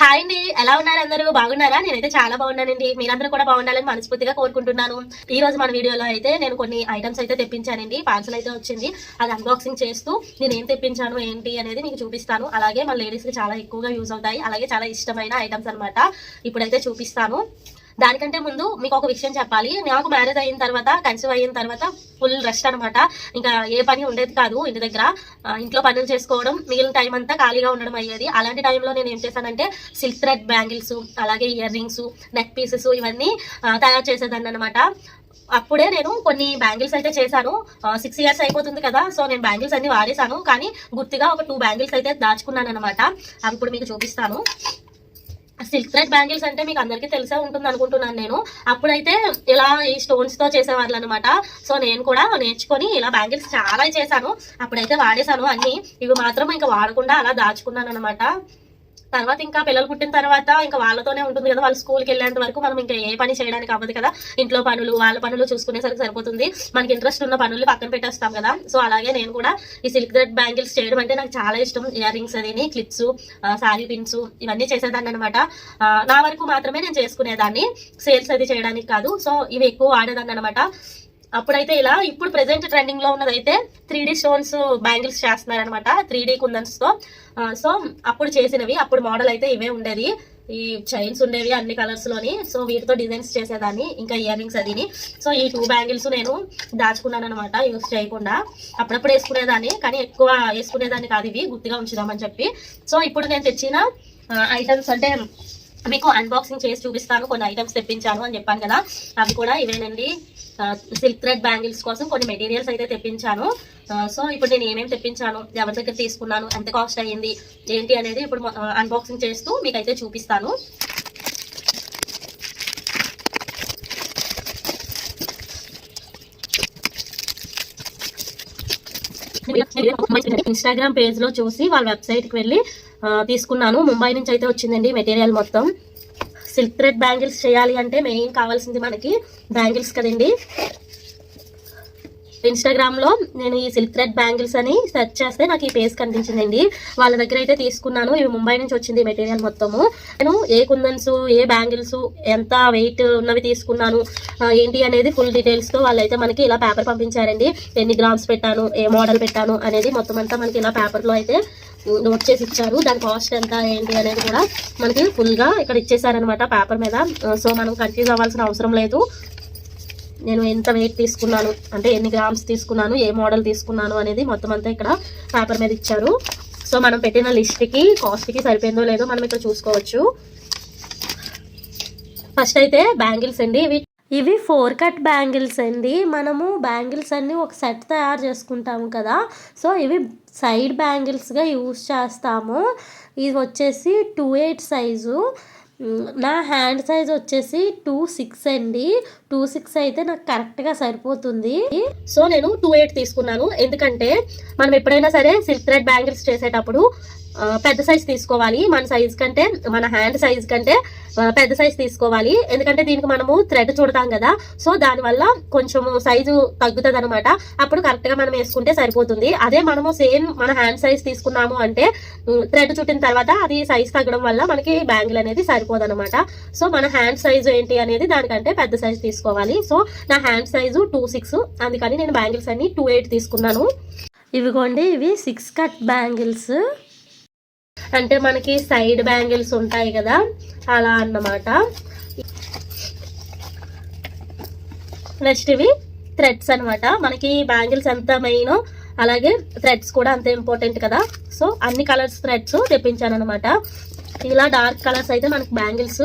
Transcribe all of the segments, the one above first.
Hi అండి. ఎలా ఉన్నారు అందరూ? బాగున్నారా? నేనైతే చాలా బాగున్నానండి. మీరందరూ కూడా బాగుండాలని మనస్ఫూర్తిగా కోరుకుంటున్నాను. ఈ రోజు మన వీడియోలో అయితే నేను కొన్ని ఐటమ్స్ అయితే తెప్పించానండి. పార్సల్ అయితే వచ్చింది. అది అన్బాక్సింగ్ చేస్తూ నేను ఏం తెప్పించాను ఏంటి అనేది మీకు చూపిస్తాను. అలాగే మన లేడీస్కి చాలా ఎక్కువగా యూజ్ అవుతాయి. అలాగే చాలా ఇష్టమైన ఐటమ్స్ అనమాట ఇప్పుడైతే చూపిస్తాను. దానికంటే ముందు మీకు ఒక విషయం చెప్పాలి. నాకు మ్యారేజ్ అయిన తర్వాత కన్సీవ్ అయిన తర్వాత ఫుల్ రెస్ట్ అనమాట ఇంకా ఏ పని ఉండేది కాదు ఇంటి దగ్గర. ఇంట్లో పనులు చేసుకోవడం మిగిలిన టైం అంతా ఖాళీగా ఉండడం అయ్యేది. అలాంటి టైంలో నేను ఏం చేశానంటే సిల్క్ థ్రెడ్ బ్యాంగిల్స్ అలాగే ఇయర్ రింగ్స్ నెక్ పీసెస్ ఇవన్నీ తయారు చేసేదాన్ని అనమాట అప్పుడే నేను కొన్ని బ్యాంగిల్స్ అయితే చేశాను. సిక్స్ ఇయర్స్ అయిపోతుంది కదా సో నేను బ్యాంగిల్స్ అన్ని వాడేశాను. కానీ గుర్తుగా ఒక టూ బ్యాంగిల్స్ అయితే దాచుకున్నాను అనమాట అవి ఇప్పుడు మీకు చూపిస్తాను. సిల్క్ థ్రెడ్ బ్యాంగిల్స్ అంటే మీకు అందరికీ తెలిసే ఉంటుంది అనుకుంటున్నాను నేను. అప్పుడైతే ఇలా ఈ స్టోన్స్తో చేసేవాళ్ళు అనమాట సో నేను కూడా నేర్చుకొని ఇలా బ్యాంగిల్స్ చాలా చేశాను. అప్పుడైతే వాడేశాను అన్ని. ఇవి మాత్రం ఇంకా వాడకుండా అలా దాచుకున్నాను అనమాట తర్వాత ఇంకా పిల్లలు పుట్టిన తర్వాత ఇంకా వాళ్ళతోనే ఉంటుంది కదా వాళ్ళు స్కూల్కి వెళ్ళేంత వరకు మనం ఇంకా ఏ పని చేయడానికి అవ్వదు కదా. ఇంట్లో పనులు వాళ్ళ పనులు చూసుకునేసరికి సరిపోతుంది. మనకి ఇంట్రెస్ట్ ఉన్న పనులు పక్కన పెట్టేస్తాం కదా. సో అలాగే నేను కూడా ఈ సిల్క్ థ్రెడ్ బ్యాంగిల్స్ చేయడం అంటే నాకు చాలా ఇష్టం. ఇయర్ రింగ్స్ అదిని క్లిప్స్ సారీ పిన్స్ ఇవన్నీ చేసేదాన్ని అనమాట నా వరకు మాత్రమే నేను చేసుకునేదాన్ని. సేల్స్ అది చేయడానికి కాదు. సో ఇవి ఎక్కువ వాడేదాన్ని అనమాట అప్పుడైతే ఇలా ఇప్పుడు ప్రెసెంట్ ట్రెండింగ్లో ఉన్నదైతే త్రీ డి స్టోన్స్ బ్యాంగిల్స్ చేస్తున్నారనమాట త్రీ డీ కుందన్స్తో సో అప్పుడు చేసినవి అప్పుడు మోడల్ అయితే ఇవే ఉండేది. ఈ చైన్స్ ఉండేవి అన్ని కలర్స్లోని. సో వీటితో డిజైన్స్ చేసేదాన్ని ఇంకా ఇయర్ రింగ్స్ అదిని సో ఈ టూ బ్యాంగిల్స్ నేను దాచుకున్నాను అనమాట యూస్ చేయకుండా. అప్పుడప్పుడు వేసుకునేదాన్ని కానీ ఎక్కువ వేసుకునేదాన్ని కాదు ఇవి గుర్తుగా ఉంచుదామని చెప్పి. సో ఇప్పుడు నేను తెచ్చిన ఐటమ్స్ అంటే మీకు అన్బాక్సింగ్ చేసి చూపిస్తాను కొన్ని ఐటమ్స్ తెప్పించాను అని చెప్పాను కదా. అవి కూడా ఇవేనండి. సిల్క్ థ్రెడ్ బ్యాంగిల్స్ కోసం కొన్ని మెటీరియల్స్ అయితే తెప్పించాను. సో ఇప్పుడు నేను ఏమేమి తెప్పించాను ఎవరి దగ్గర తీసుకున్నాను ఎంత కాస్ట్ అయ్యింది ఏంటి అనేది ఇప్పుడు అన్బాక్సింగ్ చేస్తూ మీకైతే చూపిస్తాను. ఇన్స్టాగ్రామ్ పేజ్లో చూసి వాళ్ళ వెబ్సైట్కి వెళ్ళి తీసుకున్నాను. ముంబై నుంచి అయితే వచ్చిందండి మెటీరియల్ మొత్తం. సిల్క్ థ్రెడ్ బ్యాంగిల్స్ చేయాలి అంటే మెయిన్ కావాల్సింది మనకి బ్యాంగిల్స్ కదండి. ఇన్స్టాగ్రామ్లో నేను ఈ సిల్క్ థ్రెడ్ బ్యాంగిల్స్ అని సెర్చ్ చేస్తే నాకు ఈ పేస్ కనిపించిందండి. వాళ్ళ దగ్గర అయితే తీసుకున్నాను. ఇవి ముంబై నుంచి వచ్చింది మెటీరియల్ మొత్తము. నేను ఏ కుందన్స్ ఏ బ్యాంగిల్స్ ఎంత వెయిట్ ఉన్నవి తీసుకున్నాను ఏంటి అనేది ఫుల్ డీటెయిల్స్తో వాళ్ళైతే మనకి ఇలా పేపర్ పంపించారండి. ఎన్ని గ్రామ్స్ పెట్టాను ఏ మోడల్ పెట్టాను అనేది మొత్తం అంతా మనకి ఇలా పేపర్లో అయితే నోట్ చేసి ఇచ్చారు. దాని కాస్ట్ ఎంత ఏంటి అనేది కూడా మనకి ఫుల్గా ఇక్కడ ఇచ్చేసారనమాట పేపర్ మీద. సో మనం కన్ఫ్యూజ్ అవ్వాల్సిన అవసరం లేదు. నేను ఎంత వెయిట్ తీసుకున్నాను అంటే ఎన్ని గ్రామ్స్ తీసుకున్నాను ఏ మోడల్ తీసుకున్నాను అనేది మొత్తం అంతా ఇక్కడ పేపర్ మీద ఇచ్చారు. సో మనం పెట్టిన లిస్ట్కి కాస్ట్కి సరిపోయిందో లేదో మనం ఇక్కడ చూసుకోవచ్చు. ఫస్ట్ అయితే బ్యాంగిల్స్ అండి. ఇవి ఇవి ఫోర్ కట్ బ్యాంగిల్స్ అండి. మనము బ్యాంగిల్స్ అన్నీ ఒక సెట్ తయారు చేసుకుంటాము కదా. సో ఇవి సైడ్ బ్యాంగిల్స్గా యూస్ చేస్తాము. ఇది వచ్చేసి టూ ఎయిట్ సైజు నా హ్యాండ్ సైజ్ వచ్చేసి టూ సిక్స్ అండి. టూ సిక్స్ అయితే నాకు కరెక్ట్గా సరిపోతుంది. సో నేను టూ ఎయిట్ తీసుకున్నాను. ఎందుకంటే మనం ఎప్పుడైనా సరే సిల్క్ థ్రెడ్ బ్యాంగిల్స్ చేసేటప్పుడు పెద్ద సైజ్ తీసుకోవాలి. మన సైజ్ కంటే మన హ్యాండ్ సైజ్ కంటే పెద్ద సైజ్ తీసుకోవాలి. ఎందుకంటే దీనికి మనము థ్రెడ్ చూడతాం కదా. సో దానివల్ల కొంచెం సైజు తగ్గుతుంది అనమాట అప్పుడు కరెక్ట్గా మనం వేసుకుంటే సరిపోతుంది. అదే మనము సేమ్ మన హ్యాండ్ సైజ్ తీసుకున్నాము అంటే థ్రెడ్ చుట్టిన తర్వాత అది సైజ్ తగ్గడం వల్ల మనకి బ్యాంగిల్ అనేది సరిపోదు అనమాట సో మన హ్యాండ్ సైజు ఏంటి అనేది దానికంటే పెద్ద సైజ్ తీసుకోవాలి. సో నా హ్యాండ్ సైజు టూ సిక్స్ అందుకని నేను బ్యాంగిల్స్ అన్ని టూ ఎయిట్ తీసుకున్నాను. ఇవిగోండి ఇవి సిక్స్ కట్ బ్యాంగిల్స్ అంటే మనకి సైడ్ బ్యాంగిల్స్ ఉంటాయి కదా అలా అన్నమాట. నెక్స్ట్ ఇవి థ్రెడ్స్ అనమాట మనకి బ్యాంగిల్స్ ఎంత మెయిన్ అలాగే థ్రెడ్స్ కూడా అంతే ఇంపార్టెంట్ కదా. సో అన్ని కలర్స్ థ్రెడ్స్ తెప్పించాను అనమాట ఇలా డార్క్ కలర్స్ అయితే మనకి బ్యాంగిల్స్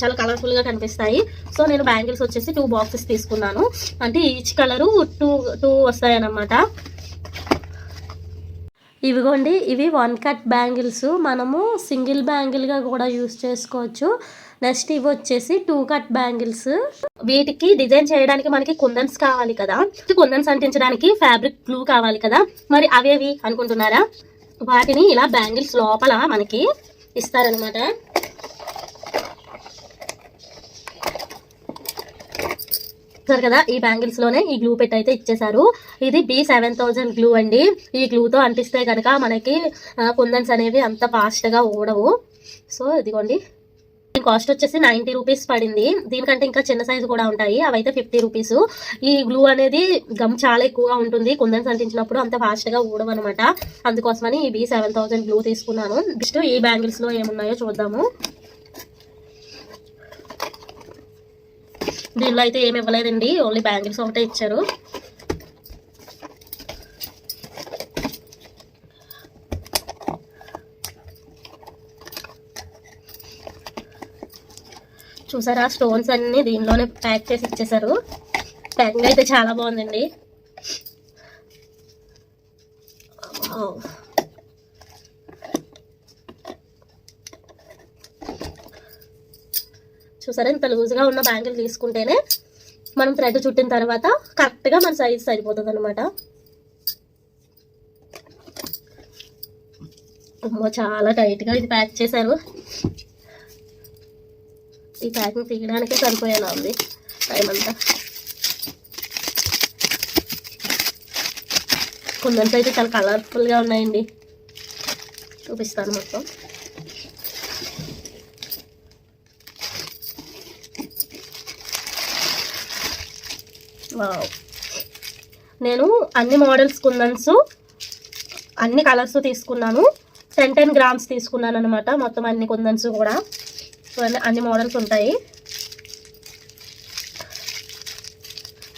చాలా కలర్ఫుల్గా కనిపిస్తాయి. సో నేను బ్యాంగిల్స్ వచ్చేసి టూ బాక్సెస్ తీసుకున్నాను. అంటే ఈచ్ కలరు టూ టూ వస్తాయి అన్నమాట ఇవిగోండి ఇవి వన్ కట్ బ్యాంగిల్స్. మనము సింగిల్ బ్యాంగిల్గా కూడా యూస్ చేసుకోవచ్చు. నెక్స్ట్ ఇవి వచ్చేసి టూ కట్ బ్యాంగిల్స్. వీటికి డిజైన్ చేయడానికి మనకి కుందన్స్ కావాలి కదా. కుందన్స్ అంటించడానికి ఫ్యాబ్రిక్ గ్లూ కావాలి కదా. మరి అవేవి అనుకుంటున్నారా? వాటిని ఇలా బ్యాంగిల్స్ లోపల మనకి ఇస్తారనమాట చూసారు కదా ఈ బ్యాంగిల్స్లోనే ఈ గ్లూ పెట్ అయితే ఇచ్చేసారు ఇది బి సెవెన్ థౌజండ్ గ్లూ అండి. ఈ గ్లూతో అంటిస్తే కనుక మనకి కుందన్స్ అనేవి అంత ఫాస్ట్గా ఊడవు. సో ఇదిగోండి. దీని కాస్ట్ వచ్చేసి నైంటీ రూపీస్ పడింది. దీనికంటే ఇంకా చిన్న సైజు కూడా ఉంటాయి. అవైతే ఫిఫ్టీ రూపీస్ ఈ గ్లూ అనేది గమ్ చాలా ఎక్కువగా ఉంటుంది. కుందన్స్ అంటించినప్పుడు అంత ఫాస్ట్గా అనమాట అందుకోసమని ఈ బి సెవెన్ థౌసండ్ గ్లూ తీసుకున్నాను. జస్ట్ ఈ బ్యాంగిల్స్లో ఏమున్నాయో చూద్దాము. దీనిలో అయితే ఏమి ఇవ్వలేదండి. ఓన్లీ బ్యాంగిల్స్ ఒకటే ఇచ్చారు. చూసారా? స్టోన్స్ అన్నీ దీనిలోనే ప్యాక్ చేసి ఇచ్చేసారు ప్యాకింగ్ అయితే చాలా బాగుందండి. చూసారా? ఇంత లూజ్గా ఉన్న బ్యాంగిల్ తీసుకుంటేనే మనం థ్రెడ్ చుట్టిన తర్వాత కరెక్ట్గా మన సైజ్ సరిపోతుంది అనమాట చాలా టైట్గా ఇది ప్యాక్ చేశారు. ఈ ప్యాకింగ్ తీయడానికే సరిపోయేలా ఉంది టైం అంతా. కొందరికి అయితే చాలా కలర్ఫుల్గా ఉన్నాయండి. చూపిస్తాను మొత్తం. నేను అన్ని మోడల్స్ కుందన్స్ అన్ని కలర్స్ తీసుకున్నాను. టెన్ టెన్ గ్రామ్స్ తీసుకున్నాను అనమాట మొత్తం అన్ని కుందన్స్ కూడా. అన్ని- మోడల్స్ ఉంటాయి.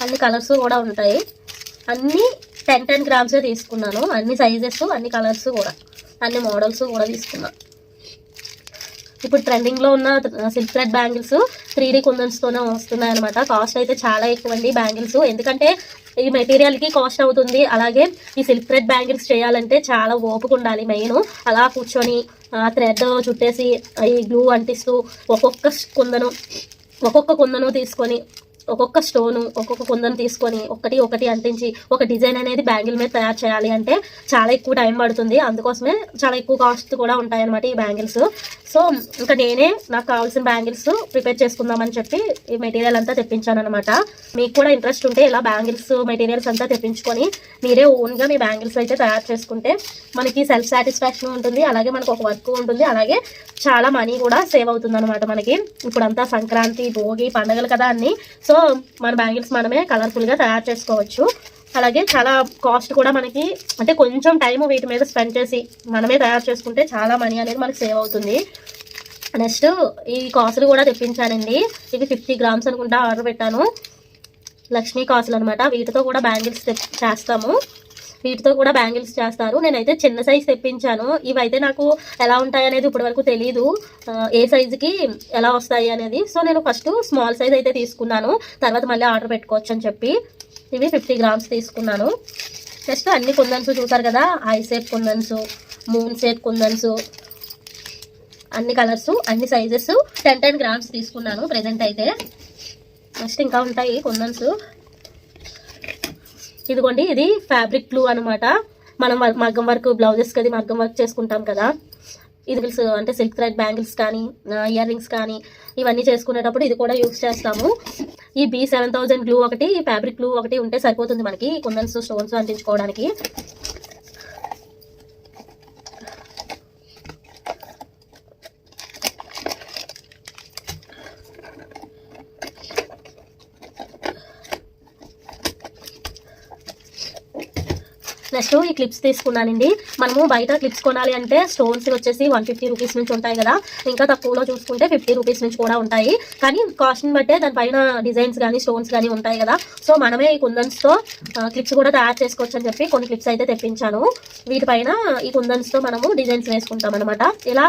అన్ని కలర్స్ కూడా ఉంటాయి. అన్నీ టెన్ టెన్ గ్రామ్సే తీసుకున్నాను. అన్ని సైజెస్ అన్ని కలర్స్ కూడా. అన్ని మోడల్స్ కూడా తీసుకున్నాను ఇప్పుడు ట్రెండింగ్లో ఉన్న silk thread bangles three D కుందన్స్తోనే వస్తున్నాయి అనమాట కాస్ట్ అయితే చాలా ఎక్కువ అండి బ్యాంగిల్స్. ఎందుకంటే ఈ మెటీరియల్కి కాస్ట్ అవుతుంది. అలాగే ఈ సిల్క్ థ్రెడ్ బ్యాంగిల్స్ చేయాలంటే చాలా ఓపిక ఉండాలి మెయిన్. అలా కూర్చొని థ్రెడ్ చుట్టేసి ఈ గ్లూ అంటిస్తూ ఒక్కొక్క కుందను ఒక్కొక్క కుందను తీసుకొని ఒక్కొక్క స్టోను ఒక్కొక్క కుందను తీసుకొని ఒకటి ఒకటి అంటించి ఒక డిజైన్ అనేది బ్యాంగిల్ మీద తయారు చేయాలి అంటే చాలా ఎక్కువ టైం పడుతుంది. అందుకోసమే చాలా ఎక్కువ కాస్ట్ కూడా ఉంటాయి అనమాట ఈ బ్యాంగిల్స్ సో ఇంకా నేనే నాకు కావాల్సిన బ్యాంగిల్స్ ప్రిపేర్ చేసుకుందామని చెప్పి ఈ మెటీరియల్ అంతా తెప్పించాను అనమాట మీకు కూడా ఇంట్రెస్ట్ ఉంటే ఇలా బ్యాంగిల్స్ మెటీరియల్స్ అంతా తెప్పించుకొని మీరే ఓన్గా మీ బ్యాంగిల్స్ అయితే తయారు చేసుకుంటే మనకి సెల్ఫ్ సాటిస్ఫాక్షన్ ఉంటుంది అలాగే మనకు ఒక వర్క్ ఉంటుంది అలాగే చాలా మనీ కూడా సేవ్ అవుతుంది అనమాట మనకి. ఇప్పుడంతా సంక్రాంతి భోగి పండుగలు కదా అన్ని. సో మన బ్యాంగిల్స్ మనమే కలర్ఫుల్గా తయారు చేసుకోవచ్చు. అలాగే చాలా కాస్ట్ కూడా మనకి అంటే కొంచెం టైం వీటి మీద స్పెండ్ చేసి మనమే తయారు చేసుకుంటే చాలా మనీ అనేది మనకి సేవ్ అవుతుంది. నెక్స్ట్ ఈ కాసులు కూడా తెప్పించానండి. ఇవి ఫిఫ్టీ గ్రామ్స్ అనుకుంటా ఆర్డర్ పెట్టాను. లక్ష్మీ కాసులు అనమాట వీటితో కూడా బ్యాంగిల్స్ చేస్తాము. వీటితో కూడా బ్యాంగిల్స్ చేస్తారు. నేనైతే చిన్న సైజ్ తెప్పించాను. ఇవైతే నాకు ఎలా ఉంటాయి అనేది ఇప్పటి వరకు తెలియదు ఏ సైజుకి ఎలా వస్తాయి అనేది. సో నేను ఫస్ట్ స్మాల్ సైజ్ అయితే తీసుకున్నాను. తర్వాత మళ్ళీ ఆర్డర్ పెట్టుకోవచ్చు అని చెప్పి ఇవి ఫిఫ్టీ గ్రామ్స్ తీసుకున్నాను. నెక్స్ట్ అన్ని కుందన్స్ చూసారు కదా? Eye shape kundans moon shape kundans అన్ని కలర్స్ అన్ని సైజెస్ టెన్ టెన్ గ్రామ్స్ తీసుకున్నాను ప్రెజెంట్ అయితే. నెక్స్ట్ ఇంకా ఉంటాయి కుందన్స్. ఇదిగోండి ఇది ఫ్యాబ్రిక్ బ్లూ అనమాట మనం మగ్గం వర్క్ బ్లౌజెస్ అది మగ్గం వర్క్ చేసుకుంటాం కదా. ఇది అంటే సిల్క్ థ్రెడ్ బ్యాంగిల్స్ కానీ ఇయర్ రింగ్స్ కానీ ఇవన్నీ చేసుకునేటప్పుడు ఇది కూడా యూస్ చేస్తాము. ఈ బీ సెవెన్ థౌజండ్ గ్లూ ఒకటి ఫ్యాబ్రిక్ గ్లూ ఒకటి ఉంటే సరిపోతుంది మనకి కుందన్స్ స్టోన్స్ అంటించుకోవడానికి. నెక్స్ట్ ఈ క్లిప్స్ తీసుకున్నానండి. మనము బయట క్లిప్స్ కొనాలి అంటే స్టోన్స్ వచ్చేసి వన్ ఫిఫ్టీ రూపీస్ నుంచి ఉంటాయి కదా. ఇంకా తక్కువలో చూసుకుంటే ఫిఫ్టీ రూపీస్ నుంచి కూడా ఉంటాయి. కానీ కాస్ట్ని బట్టే దానిపైన డిజైన్స్ కానీ స్టోన్స్ కానీ ఉంటాయి కదా. సో మనమే ఈ కుందన్స్తో క్లిప్స్ కూడా తయారు చేసుకోవచ్చు అని చెప్పి కొన్ని క్లిప్స్ అయితే తెప్పించాను. వీటిపైన ఈ కుందన్స్తో మనము డిజైన్స్ వేసుకుంటాం అనమాట ఇలా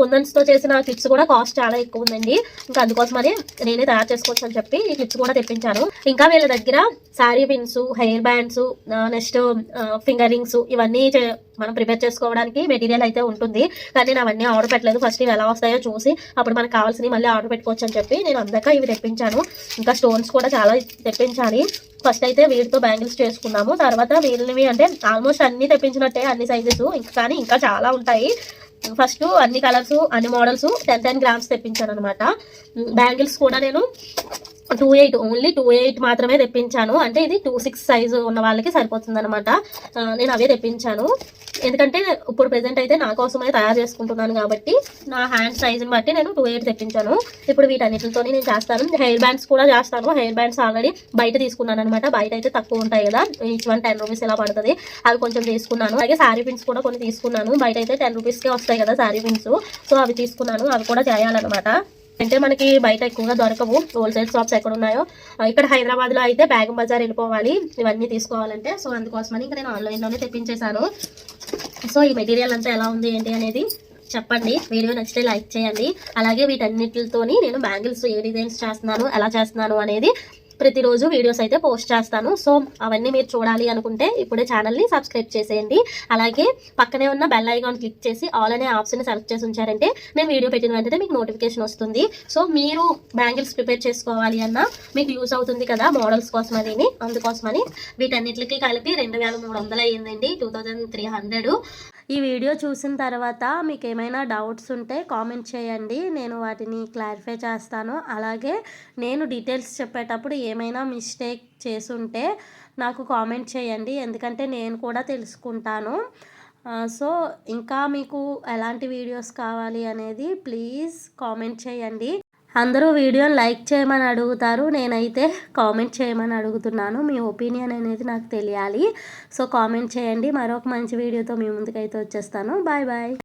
కుందన్స్తో చేసిన క్లిప్స్ కూడా కాస్ట్ చాలా ఎక్కువ ఉందండి. ఇంకా అందుకోసమని నేనే తయారు చేసుకోవచ్చు అని చెప్పి ఈ క్లిప్స్ కూడా తెప్పించాను. ఇంకా వీళ్ళ దగ్గర sari pins hair bands next finger rings ఇవన్నీ చే- మనం ప్రిపేర్ చేసుకోవడానికి మెటీరియల్ అయితే ఉంటుంది. కానీ నేను అవన్నీ ఆర్డర్ పెట్టలేదు. ఫస్ట్ ఇవి ఎలా వస్తాయో చూసి అప్పుడు మనకు కావాల్సినవి మళ్ళీ ఆర్డర్ పెట్టుకోవచ్చు అని చెప్పి నేను అందాక ఇవి తెప్పించాను. ఇంకా స్టోన్స్ కూడా చాలా తెప్పించాలి. ఫస్ట్ అయితే వీటితో బ్యాంగిల్స్ చేసుకున్నాము. తర్వాత వీళ్ళని అంటే ఆల్మోస్ట్ అన్ని తెప్పించినట్టే అన్ని సైజెస్ ఇంకా కానీ ఇంకా చాలా ఉంటాయి. ఫస్ట్ అన్ని కలర్స్ అన్ని మోడల్స్ టెన్ టెన్ గ్రామ్స్ తెప్పించాను అనమాట బ్యాంగిల్స్ కూడా నేను two eight only two eight మాత్రమే తెప్పించాను. అంటే ఇది టూ సిక్స్ సైజు ఉన్న వాళ్ళకి సరిపోతుంది అనమాట నేను అవే తెప్పించాను. ఎందుకంటే ఇప్పుడు ప్రెసెంట్ అయితే నా కోసమే తయారు చేసుకుంటున్నాను కాబట్టి నా హ్యాండ్ సైజుని బట్టి నేను టూ ఎయిట్ తెప్పించాను. ఇప్పుడు వీటన్నిటితో నేను చేస్తాను. హెయిర్ బ్యాండ్స్ కూడా చేస్తాను. హెయిర్ బ్యాండ్స్ ఆల్రెడీ బయట తీసుకున్నాను అనమాట బయట అయితే తక్కువ ఉంటాయి కదా. ఈచ్ వన్ టెన్ రూపీస్ ఇలా పడుతుంది? అవి కొంచెం తీసుకున్నాను. అలాగే శారీ పిన్స్ కూడా కొన్ని తీసుకున్నాను. బయట అయితే టెన్ రూపీస్కే వస్తాయి కదా శారీ పిన్స్ సో అవి తీసుకున్నాను. అవి కూడా చేయాలన్నమాట. అంటే మనకి బయట ఎక్కువగా దొరకవు. హోల్సేల్ షాప్స్ ఎక్కడ ఉన్నాయో ఇక్కడ హైదరాబాద్లో అయితే బ్యాగం బజార్ వెళ్ళిపోవాలి. ఇవన్నీ తీసుకోవాలంటే. సో అందుకోసమని ఇంకా నేను ఆన్లైన్లోనే తెప్పించేశాను. సో ఈ మెటీరియల్ అంతా ఎలా ఉంది ఏంటి అనేది చెప్పండి. వీడియో నచ్చితే లైక్ చేయండి. అలాగే వీటన్నిటితోని నేను బ్యాంగిల్స్ ఏ డిజైన్స్ చేస్తున్నాను ఎలా చేస్తున్నాను అనేది ప్రతిరోజు వీడియోస్ అయితే పోస్ట్ చేస్తాను. సో అవన్నీ మీరు చూడాలి అనుకుంటే ఇప్పుడే ఛానల్ని సబ్స్క్రైబ్ చేసేయండి. అలాగే పక్కనే ఉన్న బెల్ ఐకాన్ క్లిక్ చేసి ఆల్ అనే ఆప్షన్ సెలెక్ట్ చేసి ఉంచారంటే నేను వీడియో పెట్టిన వెంటనే మీకు నోటిఫికేషన్ వస్తుంది. సో మీరు బ్యాంగిల్స్ ప్రిపేర్ చేసుకోవాలి అన్నా మీకు యూస్ అవుతుంది కదా మోడల్స్ కోసం అని అందుకోసమని వీటన్నిటికీ కలిపి రెండు వేల మూడు వందలు అయ్యిందండి టూ థౌజండ్ త్రీ హండ్రెడ్. ఈ వీడియో చూసిన తర్వాత మీకు ఏమైనా డౌట్స్ ఉంటే కామెంట్ చేయండి. నేను వాటిని క్లారిఫై చేస్తాను. అలాగే నేను డీటెయిల్స్ చెప్పేటప్పుడు ఏమైనా మిస్టేక్ చేసుంటే నాకు కామెంట్ చేయండి. ఎందుకంటే నేను కూడా తెలుసుకుంటాను. సో ఇంకా మీకు ఎలాంటి వీడియోస్ కావాలి అనేది ప్లీజ్ కామెంట్ చేయండి. అందరూ వీడియోని లైక్ చేయమని అడుగుతారు. నేనైతే కామెంట్ చేయమని అడుగుతున్నాను. మీ ఒపీనియన్ అనేది నాకు తెలియాలి. సో కామెంట్ చేయండి. మరొక మంచి వీడియోతో మీ ముందుకైతే వచ్చేస్తాను. Bye bye.